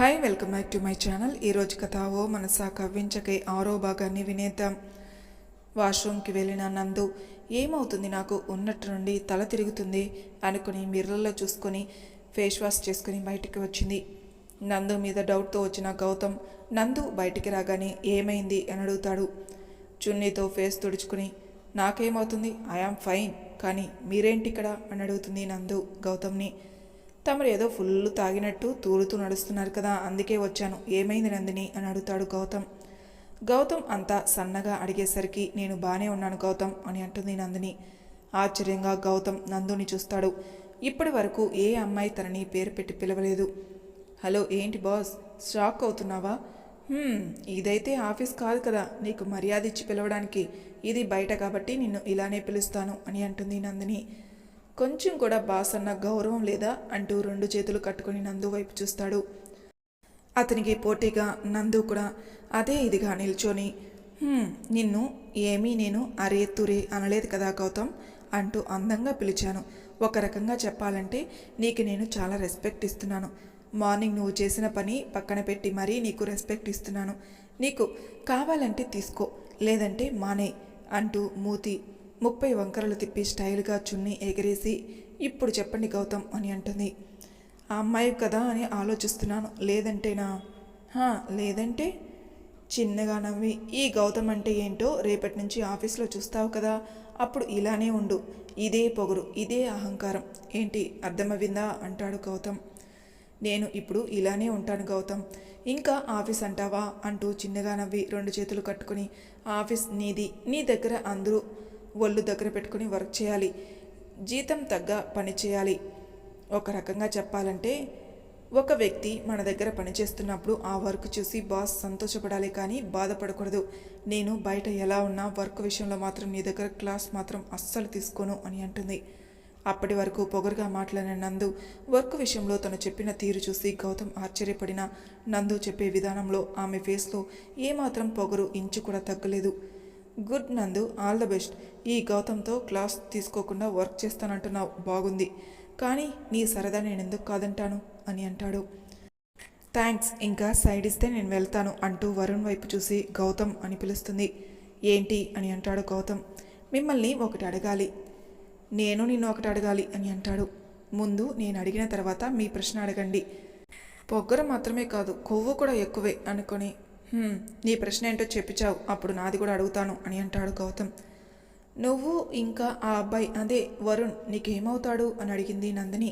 Hi welcome back to my channel ఈరోజు కథ ఓ మనసా కవ్వించకై ఆరో భాగాన్ని వినేద్దాం. వాష్రూమ్కి వెళ్ళిన నందు ఏమవుతుంది నాకు ఉన్నట్టు నుండి తల తిరుగుతుంది అనుకుని మిర్రర్లో చూసుకొని ఫేస్ వాష్ చేసుకుని బయటికి వచ్చింది. నందు మీద డౌట్తో వచ్చిన గౌతమ్ నందు బయటికి రాగానే ఏమైంది? అని అడుగుతాడు. చున్నీతో ఫేస్ తుడుచుకుని నాకేమవుతుంది? ఐఆమ్ ఫైన్ కానీ మీరేంటి ఇక్కడ అని అడుగుతుంది నందు గౌతమ్ని. తమరు ఏదో ఫుల్ తాగినట్టు తూలుతూ నడుస్తున్నారు కదా అందుకే వచ్చాను. ఏమైంది నందిని? అని అడుగుతాడు గౌతమ్. గౌతమ్ అంతా సన్నగా అడిగేసరికి నేను బాగానే ఉన్నాను గౌతమ్ అని అంటుంది నందిని. ఆశ్చర్యంగా గౌతమ్ నందుని చూస్తాడు. ఇప్పటి వరకు ఏ అమ్మాయి తనని పేరు పెట్టి పిలవలేదు. హలో ఏంటి బాస్? షాక్ అవుతున్నావా? ఇదైతే ఆఫీస్ కాదు కదా నీకు మర్యాద ఇచ్చి పిలవడానికి. ఇది బయట కాబట్టి నిన్ను ఇలానే పిలుస్తాను అని అంటుంది నందిని. కొంచెం కూడా బాస్ అన్న గౌరవం లేదా అంటూ రెండు చేతులు కట్టుకొని నందు వైపు చూస్తాడు. అతనికి పోటీగా నందు కూడా అదే ఇదిగా నిల్చొని నిన్ను ఏమీ నేను అరే తురే అనలేదు కదా గౌతమ్ అంటూ అందంగా పిలిచాను. ఒక రకంగా చెప్పాలంటే నీకు నేను చాలా రెస్పెక్ట్ ఇస్తున్నాను. మార్నింగ్ నువ్వు చేసిన పని పక్కన పెట్టి మరీ నీకు రెస్పెక్ట్ ఇస్తున్నాను. నీకు కావాలంటే తీసుకో లేదంటే మానే అంటూ మూతి ముప్పై వంకరలు తిప్పి స్టైల్గా చున్నీ ఎగరేసి ఇప్పుడు చెప్పండి గౌతమ్ అని అంటుంది. ఆ అమ్మాయి కదా అని ఆలోచిస్తున్నాను. లేదంటేనా లేదంటే? చిన్నగా నవ్వి ఈ గౌతమ్ అంటే ఏంటో రేపటి నుంచి ఆఫీస్లో చూస్తావు కదా అప్పుడు ఇలానే ఉండు. ఇదే పొగరు ఇదే అహంకారం. ఏంటి అర్థమవిందా అంటాడు గౌతమ్. నేను ఇప్పుడు ఇలానే ఉంటాను గౌతమ్. ఇంకా ఆఫీస్ అంటావా? అంటూ చిన్నగా నవ్వి రెండు చేతులు కట్టుకుని ఆఫీస్ నీది నీ దగ్గర అందరూ ఒళ్ళు దగ్గర పెట్టుకుని వర్క్ చేయాలి. జీతం తగ్గ పని చేయాలి. ఒక రకంగా చెప్పాలంటే ఒక వ్యక్తి మన దగ్గర పనిచేస్తున్నప్పుడు ఆ వర్క్ చూసి బాస్ సంతోషపడాలి కానీ బాధపడకూడదు. నేను బయట ఎలా ఉన్నా వర్క్ విషయంలో మాత్రం నీ దగ్గర క్లాస్ మాత్రం అస్సలు తీసుకోను అని అంటుంది. అప్పటి వరకు పొగరుగా మాట్లాడిన నందు వర్క్ విషయంలో తను చెప్పిన తీరు చూసి గౌతమ్ ఆశ్చర్యపడిన. నందు చెప్పే విధానంలో ఆమె ఫేస్లో ఏమాత్రం పొగరు ఇంచు కూడా తగ్గలేదు. గుడ్ నందు ఆల్ ద బెస్ట్. ఈ గౌతమ్తో క్లాస్ తీసుకోకుండా వర్క్ చేస్తానంటున్నావు బాగుంది. కానీ నీ సరదా నేను ఎందుకు కాదంటాను? అని అంటాడు. థ్యాంక్స్ ఇంకా సైడ్ ఇస్తే నేను వెళ్తాను అంటూ వరుణ్ వైపు చూసి గౌతమ్ అని పిలుస్తుంది. ఏంటి? అని అంటాడు గౌతమ్. మిమ్మల్ని ఒకటి అడగాలి. నేను నిన్ను ఒకటి అడగాలి అని అంటాడు. ముందు నేను అడిగిన తర్వాత మీ ప్రశ్న అడగండి. పొగ్గర మాత్రమే కాదు కొవ్వు కూడా ఎక్కువే అనుకొని నీ ప్రశ్న ఏంటో చెప్పించావు అప్పుడు నాది కూడా అడుగుతాను అని అంటాడు గౌతమ్. నువ్వు ఇంకా ఆ అబ్బాయి అదే వరుణ్ నీకేమవుతాడు అని అడిగింది నందిని.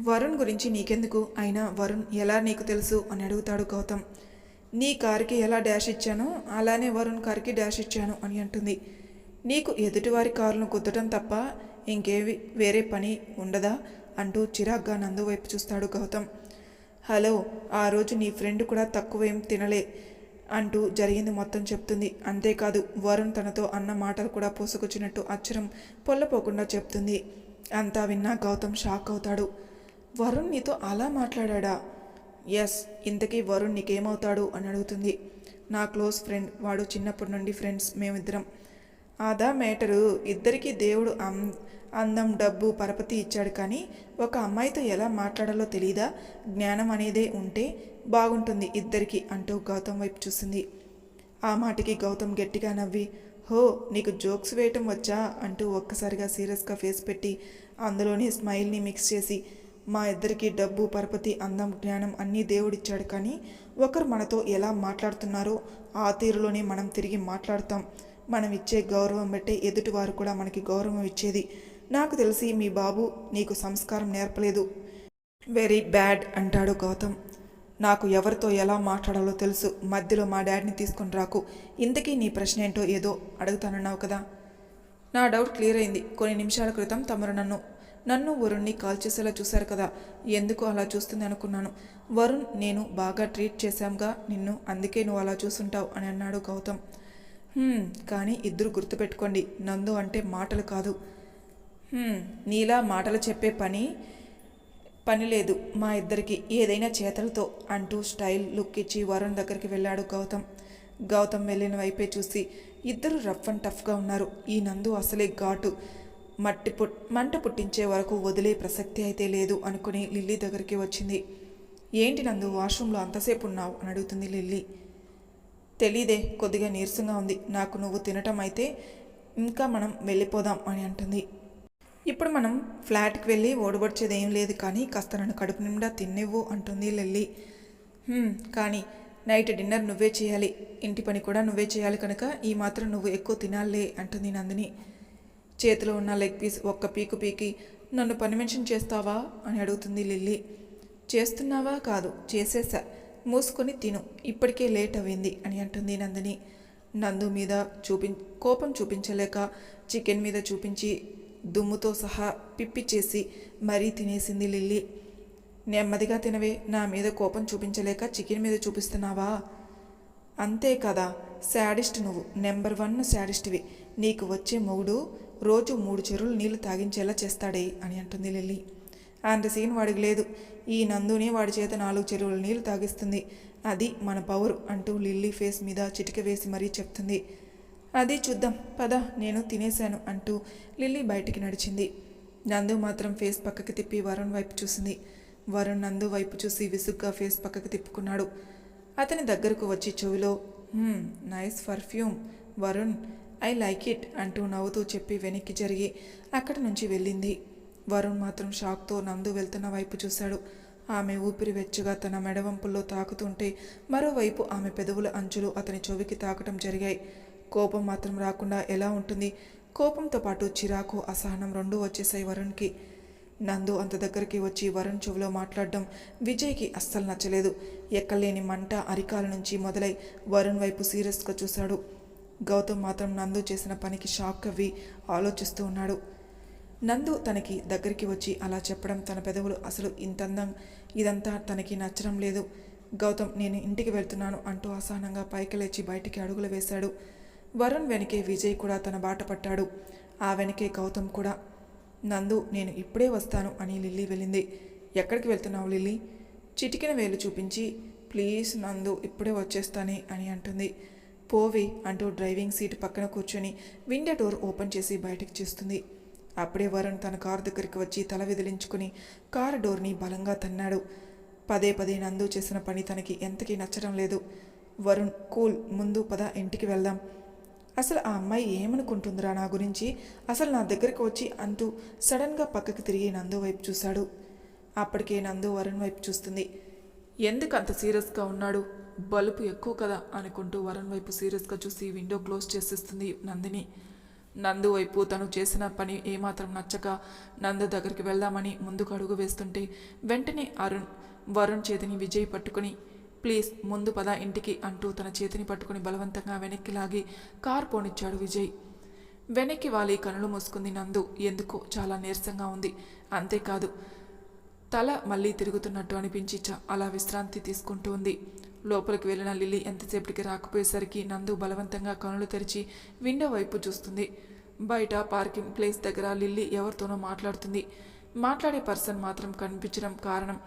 వరుణ్ గురించి నీకెందుకు? అయినా వరుణ్ ఎలా నీకు తెలుసు అని అడుగుతాడు గౌతమ్. నీ కారుకి ఎలా డాష్ ఇచ్చానో అలానే వరుణ్ కారుకి డాష్ ఇచ్చాను అని అంటుంది. నీకు ఎదుటివారి కారును గుద్దటం తప్ప ఇంకేవి వేరే పని ఉండదా? అంటూ చిరాగ్గా నందు వైపు చూస్తాడు గౌతమ్. హలో ఆ రోజు నీ ఫ్రెండ్ కూడా తక్కువేం తినలే అంటూ జరిగింది మొత్తం చెప్తుంది. అంతేకాదు వరుణ్ తనతో అన్న మాటలు కూడా పోసుకొచ్చినట్టు అచ్చరం పొల్లపోకుండా చెప్తుంది. అంతా విన్నా గౌతమ్ షాక్ అవుతాడు. వరుణ్ నీతో అలా మాట్లాడా ఎస్ ఇంతకీ వరుణ్ నీకేమవుతాడు? అని అడుగుతుంది. నా క్లోజ్ ఫ్రెండ్ వాడు చిన్నప్పటి నుండి ఫ్రెండ్స్ మేమిద్దరం. అదా మేటరు ఇద్దరికీ దేవుడు అం అందం డబ్బు పరపతి ఇచ్చాడు కానీ ఒక అమ్మాయితో ఎలా మాట్లాడాలో తెలియదా జ్ఞానం అనేదే ఉంటే బాగుంటుంది ఇద్దరికి అంటూ గౌతమ్ వైపు చూసింది. ఆ మాటకి గౌతమ్ గట్టిగా నవ్వి హో నీకు జోక్స్ వేయటం వచ్చా? అంటూ ఒక్కసారిగా సీరియస్గా ఫేస్ పెట్టి అందులోనే స్మైల్ని మిక్స్ చేసి మా ఇద్దరికి డబ్బు పరపతి అందం జ్ఞానం అన్నీ దేవుడిచ్చాడు కానీ ఒకరు మనతో ఎలా మాట్లాడుతున్నారో ఆ తీరులోనే మనం తిరిగి మాట్లాడతాం. మనం ఇచ్చే గౌరవం బట్టే ఎదుటివారు కూడా మనకి గౌరవం ఇచ్చేది. నాకు తెలిసి మీ బాబు నీకు సంస్కారం నేర్పలేదు. వెరీ బ్యాడ్ అంటాడు గౌతమ్. నాకు ఎవరితో ఎలా మాట్లాడాలో తెలుసు. మధ్యలో మా డాడీని తీసుకొని రాకు. ఇంతకీ నీ ప్రశ్న ఏంటో ఏదో అడుగుతానన్నావు కదా. నా డౌట్ క్లియర్ అయింది. కొన్ని నిమిషాల క్రితం తమరు నన్ను నన్ను వరుణ్ణి కాల్ చేసేలా చూశారు కదా. ఎందుకు అలా చూస్తుంది అనుకున్నాను. వరుణ్ నేను బాగా ట్రీట్ చేశాంగా నిన్ను అందుకే నువ్వు అలా చూసుంటావు అని అన్నాడు గౌతమ్. కానీ ఇద్దరు గుర్తుపెట్టుకోండి. నందు అంటే మాటలు కాదు. నీలా మాటలు చెప్పే పని పని లేదు మా ఇద్దరికి. ఏదైనా చేతలతో అంటూ స్టైల్ లుక్ ఇచ్చి వరుణ్ దగ్గరికి వెళ్ళాడు గౌతమ్. గౌతమ్ వెళ్ళిన వైపే చూసి ఇద్దరు రఫ్ అండ్ టఫ్గా ఉన్నారు. ఈ నందు అసలే ఘాటు. మట్టి పుట్ మంట పుట్టించే వరకు వదిలే ప్రసక్తి అయితే లేదు అనుకుని లిల్లీ దగ్గరికి వచ్చింది. ఏంటి నందు వాష్రూమ్లో అంతసేపు ఉన్నావు? అని అడుగుతుంది లిల్లీ. తెలీదే కొద్దిగా నీరసంగా ఉంది. నాకు నువ్వు తినటం అయితే ఇంకా మనం వెళ్ళిపోదాం అని అంటుంది. ఇప్పుడు మనం ఫ్లాట్కి వెళ్ళి ఓడబడిచేది ఏం లేదు కానీ కాస్త నన్ను కడుపు నిండా తిన్నివ్వు అంటుంది లెల్లి. కానీ నైట్ డిన్నర్ నువ్వే చేయాలి. ఇంటి పని కూడా నువ్వే చేయాలి కనుక ఈ మాత్రం నువ్వు ఎక్కువ తినాలే అంటుంది నందిని. చేతిలో ఉన్న లెగ్ పీస్ ఒక్క పీకు పీకి నన్ను పని చేస్తావా? అని అడుగుతుంది లిల్లీ. చేస్తున్నావా? కాదు చేసేసా. మూసుకొని తిను. ఇప్పటికే లేట్ అయింది అని అంటుంది నందిని. నందు మీద చూపి కోపం చూపించలేక చికెన్ మీద చూపించి దుమ్ముతో సహా పిప్పి చేసి మరీ తినేసింది లిల్లీ. నెమ్మదిగా తినవే నా మీద కోపం చూపించలేక చికెన్ మీద చూపిస్తున్నావా? అంతే కదా శాడిస్ట్ నువ్వు. నెంబర్ వన్ శాడిస్ట్వి. నీకు వచ్చే మొగుడు రోజు మూడు చెరువులు నీళ్ళు తాగించేలా చేస్తాడే అని అంటుంది లిల్లీ. అంత సీన్ వాడికి లేదు. ఈ నందుని వాడి చేత నాలుగు చెరువులు నీళ్ళు తాగిస్తుంది. అది మన పవర్ అంటూ లిల్లీ ఫేస్ మీద చిటిక వేసి మరీ చెప్తుంది. అది చూద్దాం పద నేను తినేశాను అంటూ లిల్లీ బయటికి నడిచింది. నందు మాత్రం ఫేస్ పక్కకి తిప్పి వరుణ్ వైపు చూసింది. వరుణ్ నందు వైపు చూసి విసుగ్గా ఫేస్ పక్కకి తిప్పుకున్నాడు. అతని దగ్గరకు వచ్చి చెవిలో nice perfume Varun I like it అంటూ నవ్వుతూ చెప్పి వెనక్కి జరిగి అక్కడి నుంచి వెళ్ళింది. వరుణ్ మాత్రం షాక్తో నందు వెళ్తున్న వైపు చూశాడు. ఆమె ఊపిరి వెచ్చగా తన మెడవంపుల్లో తాకుతుంటే మరోవైపు ఆమె పెదవుల అంచులు అతని చెవికి తాకటం జరిగాయి. కోపం మాత్రం రాకుండా ఎలా ఉంటుంది? కోపంతో పాటు చిరాకు అసహనం రెండూ వచ్చేసాయి వరుణ్కి. నందు అంత దగ్గరికి వచ్చి వరుణ్ చెవిలో మాట్లాడడం విజయ్కి అస్సలు నచ్చలేదు. ఎక్కలేని మంట అరికాల నుంచి మొదలై వరుణ్ వైపు సీరియస్గా చూశాడు. గౌతమ్ మాత్రం నందు చేసిన పనికి షాక్ అవ్వి ఆలోచిస్తూ ఉన్నాడు. నందు తనకి దగ్గరికి వచ్చి అలా చెప్పడం తన పెదవులు అసలు ఇంతందం. ఇదంతా తనకి నచ్చడం లేదు. గౌతమ్ నేను ఇంటికి వెళ్తున్నాను అంటూ అసహనంగా పైకి లేచి బయటికి అడుగులు వేశాడు. వరుణ్ వెనకే విజయ్ కూడా తన బాట పట్టాడు. ఆ వెనకే గౌతమ్ కూడా. నందు నేను ఇప్పుడే వస్తాను అని లిల్లీ వెళ్ళింది. ఎక్కడికి వెళ్తున్నావు లిల్లీ? చిటికిన వేలు చూపించి ప్లీజ్ నందు ఇప్పుడే వచ్చేస్తానే అని అంటుంది. పోవి అంటూ డ్రైవింగ్ సీట్ పక్కన కూర్చొని విండో డోర్ ఓపెన్ చేసి బయటకు చూస్తుంది. అప్పుడే వరుణ్ తన కారు దగ్గరికి వచ్చి తల విదిలించుకుని కారు డోర్ని బలంగా తన్నాడు. పదే పదే నందు చేసిన పని తనకి ఎంతకీ నచ్చడం లేదు. వరుణ్ కూల్ ముందు పద ఇంటికి వెళ్దాం. అసలు ఆ అమ్మాయి ఏమనుకుంటుందిరా నా గురించి? అసలు నా దగ్గరికి వచ్చి అంటూ సడన్గా పక్కకి తిరిగి నందు వైపు చూశాడు. అప్పటికే నందు వరుణ్ వైపు చూస్తుంది. ఎందుకు అంత సీరియస్గా ఉన్నాడు? బలుపు ఎక్కువ కదా అనుకుంటూ వరుణ్ వైపు సీరియస్గా చూసి విండో క్లోజ్ చేసేస్తుంది నందిని. నందు వైపు తను చేసిన పని ఏమాత్రం నచ్చక నందు దగ్గరికి వెళ్దామని ముందుకు అడుగు వేస్తుంటే వెంటనే అరుణ్ వరుణ్ చేతిని విజయ్ పట్టుకుని ప్లీజ్ ముందు పద ఇంటికి అంటూ తన చేతిని పట్టుకుని బలవంతంగా వెనక్కి లాగి కార్ పోనిచ్చాడు విజయ్. వెనక్కి వాలి కనులు మూసుకుంది నందు. ఎందుకో చాలా నీరసంగా ఉంది. అంతేకాదు తల మళ్ళీ తిరుగుతున్నట్టు అనిపించి అలా విశ్రాంతి తీసుకుంటూ ఉంది. లోపలికి వెళ్ళిన లిల్లీ ఎంతసేపటికి రాకపోయేసరికి నందు బలవంతంగా కనులు తెరిచి విండో వైపు చూస్తుంది. బయట పార్కింగ్ ప్లేస్ దగ్గర లిల్లీ ఎవరితోనో మాట్లాడుతుంది. మాట్లాడే పర్సన్ మాత్రం కనిపించడం కారణం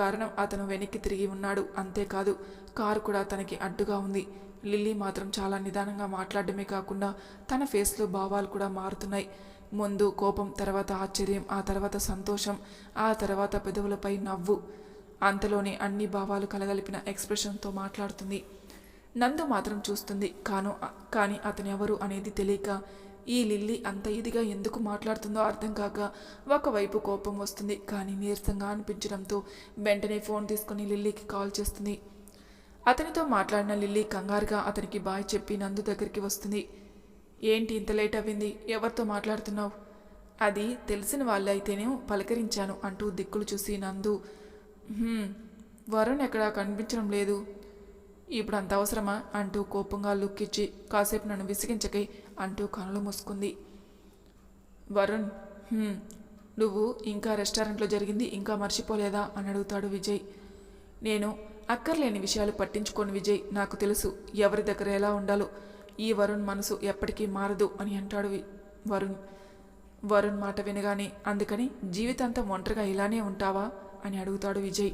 కారణం అతను వెనక్కి తిరిగి ఉన్నాడు. అంతేకాదు కారు కూడా తనకి అడ్డుగా ఉంది. లిల్లీ మాత్రం చాలా నిదానంగా మాట్లాడడమే కాకుండా తన ఫేస్లో భావాలు కూడా మారుతున్నాయి. ముందు కోపం తర్వాత ఆశ్చర్యం ఆ తర్వాత సంతోషం ఆ తర్వాత పెదవులపై నవ్వు. అంతలోనే అన్ని భావాలు కలగలిపిన ఎక్స్ప్రెషన్తో మాట్లాడుతుంది. నందు మాత్రం చూస్తుంది కాను కానీ అతను ఎవరు అనేది తెలియక ఈ లిల్లీ అంత ఇదిగా ఎందుకు మాట్లాడుతుందో అర్థం కాక ఒకవైపు కోపం వస్తుంది కానీ నీరసంగా అనిపించడంతో వెంటనే ఫోన్ తీసుకుని లిల్లీకి కాల్ చేస్తుంది. అతనితో మాట్లాడిన లిల్లీ కంగారుగా అతనికి బాయ్ చెప్పి నందు దగ్గరికి వస్తుంది. ఏంటి ఇంత లేట్ అవ్వింది? ఎవరితో మాట్లాడుతున్నావు? అది తెలిసిన వాళ్ళు అయితేనే పలకరించాను అంటూ దిక్కులు చూసి నందు వరుణ్ ఎక్కడా కనిపించడం లేదు. ఇప్పుడు అంత అవసరమా? అంటూ కోపంగా లుక్ ఇచ్చి కాసేపు నన్ను విసిగించకై అంటూ కనులు మూసుకుంది. వరుణ్ నువ్వు ఇంకా రెస్టారెంట్లో జరిగింది ఇంకా మర్చిపోలేదా? అని అడుగుతాడు విజయ్. నేను అక్కర్లేని విషయాలు పట్టించుకోని విజయ్ నాకు తెలుసు ఎవరి దగ్గర ఎలా ఉండాలో. ఈ వరుణ్ మనసు ఎప్పటికీ మారదు అని అంటాడు వి- వరుణ్. వరుణ్ మాట వినగానే అందుకని జీవితాంతం ఒంటరిగా ఇలానే ఉంటావా? అని అడుగుతాడు విజయ్.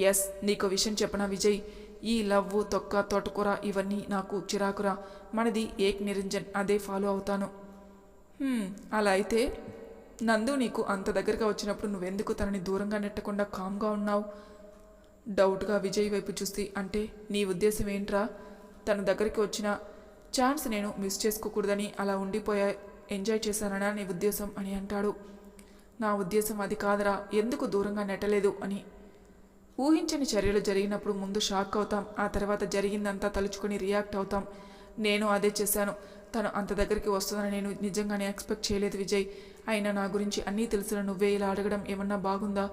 ఎస్ నీకు విషయం చెప్పనా విజయ్? ఈ లవ్వు తొక్క తోటకూర ఇవన్నీ నాకు చిరాకురా. మనది ఏక్ నిరంజన్ అదే ఫాలో అవుతాను. అలా అయితే నందు నీకు అంత దగ్గరగా వచ్చినప్పుడు నువ్వెందుకు తనని దూరంగా నెట్టకుండా కామ్గా ఉన్నావు? డౌట్గా విజయ్ వైపు చూసి అంటే నీ ఉద్దేశం ఏంట్రా? తన దగ్గరికి వచ్చిన ఛాన్స్ నేను మిస్ చేసుకోకూడదని అలా ఉండిపోయా ఎంజాయ్ చేశాననా నీ ఉద్దేశం అని అంటాడు. నా ఉద్దేశం అది కాదురా ఎందుకు దూరంగా నెట్టలేదు అని ఊహించని చర్యలు జరిగినప్పుడు ముందు షాక్ అవుతాం. ఆ తర్వాత జరిగిందంతా తలుచుకొని రియాక్ట్ అవుతాం. నేను అదే చేశాను. తను అంత దగ్గరికి వస్తుందని నేను నిజంగానే ఎక్స్పెక్ట్ చేయలేదు విజయ్. అయినా నా గురించి అన్నీ తెలిసిన నువ్వే ఇలా అడగడం ఏమన్నా బాగుందా?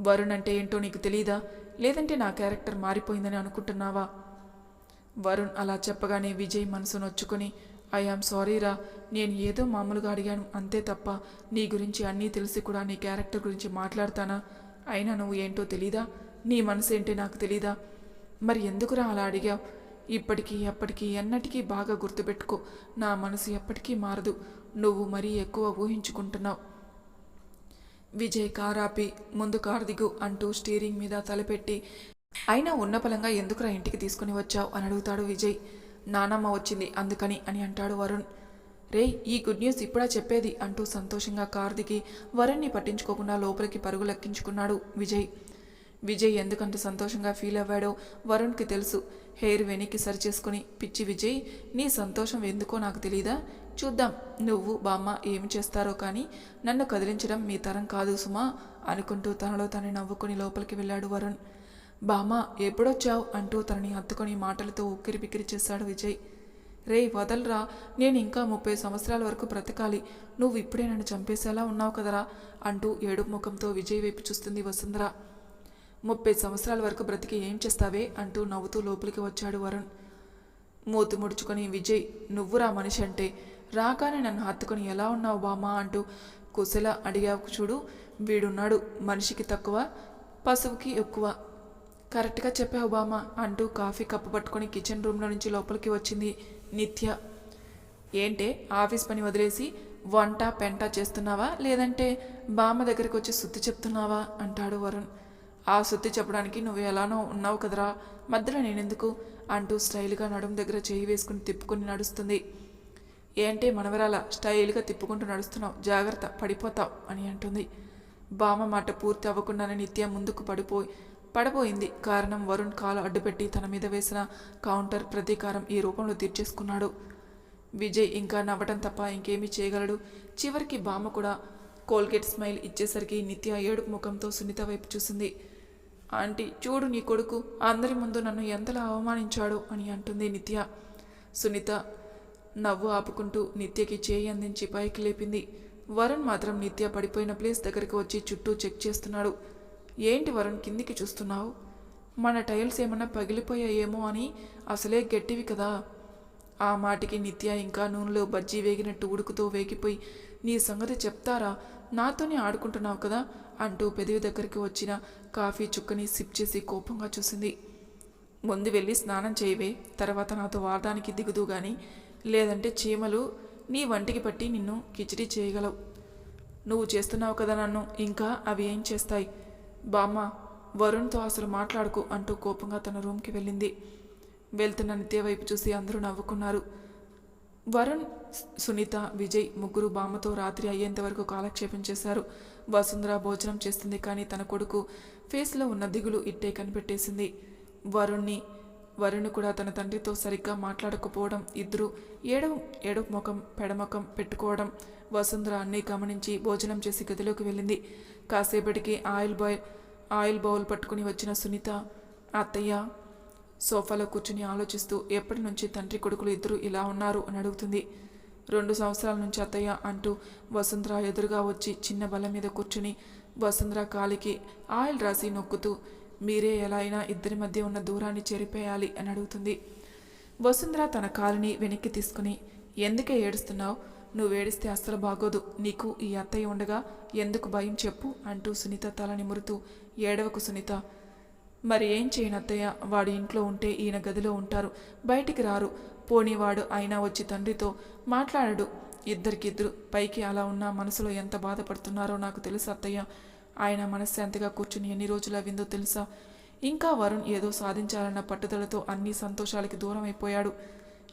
వరుణ్ అంటే ఏంటో నీకు తెలియదా లేదంటే నా క్యారెక్టర్ మారిపోయిందని అనుకుంటున్నావా? వరుణ్ అలా చెప్పగానే విజయ్ మనసు నొచ్చుకొని ఐఆమ్ సారీరా నేను ఏదో మామూలుగా అడిగాను. అంతే తప్ప నీ గురించి అన్నీ తెలిసి కూడా నీ క్యారెక్టర్ గురించి మాట్లాడతానా? అయినా నువ్వు ఏంటో తెలీదా? నీ మనసు ఏంటి నాకు తెలీదా? మరి ఎందుకురా అలా అడిగావు? ఇప్పటికీ ఎప్పటికీ ఎన్నటికీ బాగా గుర్తుపెట్టుకో. నా మనసు ఎప్పటికీ మారదు. నువ్వు మరీ ఎక్కువ ఊహించుకుంటున్నావు. విజయ్ కారాపి ముందు కారు దిగు అంటూ స్టీరింగ్ మీద తలపెట్టి అయినా ఉన్నపలంగా ఎందుకురా ఇంటికి తీసుకుని వచ్చావు అని అడుగుతాడు విజయ్. నానమ్మ వచ్చింది అందుకని అని అంటాడు వరుణ్. రే ఈ గుడ్ న్యూస్ ఇప్పుడా చెప్పేది? అంటూ సంతోషంగా కారు దిగి వరుణ్ణి పట్టించుకోకుండా లోపలికి పరుగు లెక్కించుకున్నాడు విజయ్. విజయ్ ఎందుకంత సంతోషంగా ఫీల్ అవ్వాడో వరుణ్కి తెలుసు. హెయిర్ వెనక్కి సరిచేసుకుని పిచ్చి విజయ్ నీ సంతోషం ఎందుకో నాకు తెలీదా? చూద్దాం నువ్వు బామ్మ ఏమి చేస్తారో కానీ నన్ను కదిలించడం మీ తరం కాదు సుమా అనుకుంటూ తనలో తనని నవ్వుకుని లోపలికి వెళ్ళాడు వరుణ్. బామ్మ ఎప్పుడొచ్చావు? అంటూ తనని హత్తుకొని మాటలతో ఉక్కిరి బిక్కిరి చేశాడు విజయ్. రే వదలరా నేను ఇంకా ముప్పై సంవత్సరాల వరకు బ్రతకాలి. నువ్వు ఇప్పుడే నన్ను చంపేసేలా ఉన్నావు కదరా అంటూ ఏడుపు ముఖంతో విజయ్ వైపు చూస్తుంది వసుంధరా. ముప్పై సంవత్సరాల వరకు బ్రతికి ఏం చేస్తావే అంటూ నవ్వుతూ లోపలికి వచ్చాడు వరుణ్. మూతి ముడుచుకొని విజయ్ నువ్వురా మనిషి అంటే రాగానే నన్ను హత్తుకొని ఎలా ఉన్నావు బామా అంటూ కుశల అడిగావు చూడు వీడున్నాడు మనిషికి తక్కువ పశువుకి ఎక్కువ. కరెక్ట్గా చెప్పావు బామా అంటూ కాఫీ కప్పు పట్టుకొని కిచెన్ రూమ్లో నుంచి లోపలికి వచ్చింది నిత్య. ఏంటే ఆఫీస్ పని వదిలేసి వంట పెంట చేస్తున్నావా? లేదంటే బామ్మ దగ్గరికి వచ్చి సుత్తి చెప్తున్నావా? అంటాడు వరుణ్. ఆ సుత్తి చెప్పడానికి నువ్వు ఎలానో ఉన్నావు కదరా. మధ్యలో నేనెందుకు? అంటూ స్టైల్గా నడుం దగ్గర చేయి వేసుకుని తిప్పుకుని నడుస్తుంది. ఏంటి మనవరాల స్టైల్గా తిప్పుకుంటూ నడుస్తున్నావు జాగ్రత్త పడిపోతావు అని అంటుంది. బామ మాట పూర్తి అవ్వకుండానే నిత్య ముందుకు పడిపోయి పడబోయింది. కారణం వరుణ్ కాలు అడ్డుపెట్టి తన మీద వేసిన కౌంటర్ ప్రతీకారం ఈ రూపంలో తీర్చేసుకున్నాడు. విజయ్ ఇంకా నవ్వటం తప్ప ఇంకేమీ చేయగలడు. చివరికి బామ కూడా కోల్గేట్ స్మైల్ ఇచ్చేసరికి నిత్య ఏడుపు ముఖంతో సునీత వైపు చూసింది. ఆంటీ చూడు నీ కొడుకు అందరి ముందు నన్ను ఎంతలా అవమానించాడు అని అంటుంది నిత్య. సునీత నవ్వు ఆపుకుంటూ నిత్యకి చేయి అందించి పైకి లేపింది. వరుణ్ మాత్రం నిత్య పడిపోయిన ప్లేస్ దగ్గరికి వచ్చి చుట్టూ చెక్ చేస్తున్నాడు. ఏంటి వరుణ్ కిందికి చూస్తున్నావు? మన టైల్స్ ఏమన్నా పగిలిపోయాయేమో అని అసలే గట్టివి కదా ఆ మాటికి నిత్య ఇంకా నూనెలో బజ్జీ వేగినట్టు ఉడుకుతో వేగిపోయి నీ సంగతి చెప్తారా? నాతోనే ఆడుకుంటున్నావు కదా? అంటూ పెదవి దగ్గరికి వచ్చిన కాఫీ చుక్కని సిప్ చేసి కోపంగా చూసింది. ముందు వెళ్ళి స్నానం చేయవే తర్వాత నాతో వాడడానికి దిగుదు గాని లేదంటే చీమలు నీ వంటికి పట్టి నిన్ను కిచిడి చేయగలవు. నువ్వు చేస్తున్నావు కదా నన్ను ఇంకా అవి ఏం చేస్తాయి? బామ్మ వరుణ్తో అసలు మాట్లాడుకు అంటూ కోపంగా తన రూమ్కి వెళ్ళింది. వెళ్తున్న నిత్య వైపు చూసి అందరూ నవ్వుకున్నారు. వరుణ్ సునీత విజయ్ ముగ్గురు బామ్మతో రాత్రి అయ్యేంత వరకు కాలక్షేపం చేశారు. వసుంధర భోజనం చేస్తుంది కానీ తన కొడుకు ఫేస్లో ఉన్న దిగులు ఇట్టే కనిపెట్టేసింది. వరుణ్ణి వరుణ్ కూడా తన తండ్రితో సరిగ్గా మాట్లాడకపోవడం ఇద్దరు ఏడవ ఏడవ ముఖం పెడముఖం పెట్టుకోవడం వసుంధర అన్నీ గమనించి భోజనం చేసి గదిలోకి వెళ్ళింది. కాసేపటికి ఆయిల్ బాయ్ ఆయిల్ బౌల్ పట్టుకుని వచ్చిన సునీత అత్తయ్య సోఫాలో కూర్చుని ఆలోచిస్తూ ఎప్పటి నుంచి తండ్రి కొడుకులు ఇద్దరు ఇలా ఉన్నారు? అని అడుగుతుంది. రెండు సంవత్సరాల నుంచి అత్తయ్య అంటూ వసుంధర ఎదురుగా వచ్చి చిన్న బల్ల మీద కూర్చుని వసుంధర కాలికి ఆయిల్ రాసి నొక్కుతూ మీరే ఎలా అయినా ఇద్దరి మధ్య ఉన్న దూరాన్ని చెరిపేయాలి అని అడుగుతుంది. వసుంధర తన కాలుని వెనక్కి తీసుకుని ఎందుకే ఏడుస్తున్నావు? నువ్వు ఏడిస్తే అస్సలు బాగోదు. నీకు ఈ అత్తయ్య ఉండగా ఎందుకు భయం చెప్పు అంటూ సునీత తల నిమురుతూ ఏడవకు సునీత. మరి ఏం చేయను అత్తయ్య? వాడు ఇంట్లో ఉంటే ఈయన గదిలో ఉంటారు. బయటికి రారు. పోనీవాడు అయినా వచ్చి తండ్రితో మాట్లాడడు. ఇద్దరికిద్దరు పైకి అలా ఉన్నా మనసులో ఎంత బాధపడుతున్నారో నాకు తెలుసు అత్తయ్య. ఆయన మనశ్శాంతిగా కూర్చుని ఎన్ని రోజులు అవిందో తెలుసా? ఇంకా వరుణ్ ఏదో సాధించాలన్న పట్టుదలతో అన్ని సంతోషాలకి దూరం అయిపోయాడు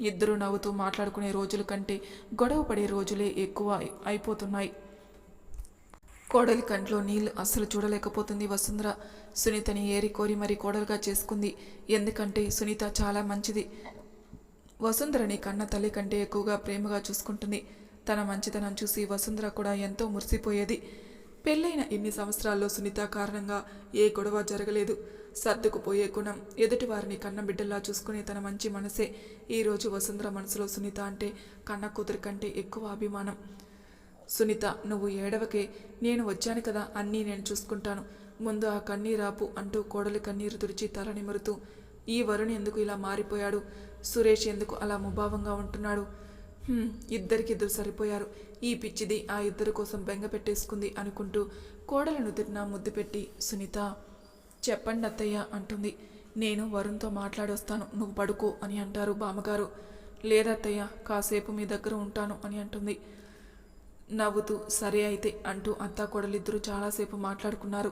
ఇద్దరు నవ్వుతూ మాట్లాడుకునే రోజుల కంటే గొడవ పడే రోజులే ఎక్కువ అయిపోతున్నాయి. కోడలి కంట్లో నీళ్ళు అస్సలు చూడలేకపోతుంది. వసుంధర సునీతని ఏరి కోరి మరీ కోడలుగా చేసుకుంది. ఎందుకంటే సునీత చాలా మంచిది. వసుంధరని కన్న తల్లి కంటే ఎక్కువగా ప్రేమగా చూసుకుంటుంది. తన మంచితనం చూసి వసుంధర కూడా ఎంతో మురిసిపోయేది. పెళ్ళైన ఇన్ని సంవత్సరాల్లో సునీత కారణంగా ఏ గొడవ జరగలేదు. సర్దుకుపోయే గుణం ఎదుటి వారిని కన్న బిడ్డల్లా చూసుకునే తన మంచి మనసే. ఈరోజు వసుంధర మనసులో సునీత అంటే కన్న కూతురి కంటే ఎక్కువ అభిమానం. సునీత నువ్వు ఏడవకే నేను వచ్చాను కదా అన్నీ నేను చూసుకుంటాను. ముందు ఆ కన్నీరాపు అంటూ కోడలి కన్నీరు తుడిచి తల నిమురుతూ ఈ వరుణ్ ఎందుకు ఇలా మారిపోయాడు? సురేష్ ఎందుకు అలా ముభావంగా ఉంటున్నాడు? ఇద్దరికిద్దరు సరిపోయారు. ఈ పిచ్చిది ఆ ఇద్దరి కోసం బెంగ పెట్టేసుకుంది అనుకుంటూ కోడలను తిరినా ముద్దు పెట్టి సునీత చెప్పండి అత్తయ్య అంటుంది. నేను వరుణ్తో మాట్లాడొస్తాను నువ్వు పడుకో అని అంటారు బామ్మగారు. లేదత్తయ్య కాసేపు మీ దగ్గర ఉంటాను అని అంటుంది. నవ్వుతూ సరే అయితే అంటూ అత్తా కోడలిద్దరూ చాలాసేపు మాట్లాడుకున్నారు.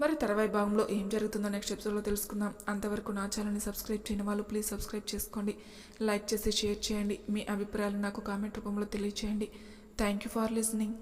మరి తర్వాయి భాగంలో ఏం జరుగుతుందో నెక్స్ట్ ఎపిసోడ్లో తెలుసుకుందాం. అంతవరకు నా ఛానల్ని సబ్స్క్రైబ్ చేయని వాళ్ళు ప్లీజ్ సబ్స్క్రైబ్ చేసుకోండి. లైక్ చేసి షేర్ చేయండి. మీ అభిప్రాయాలు నాకు కామెంట్ రూపంలో తెలియచేయండి. Thank you for listening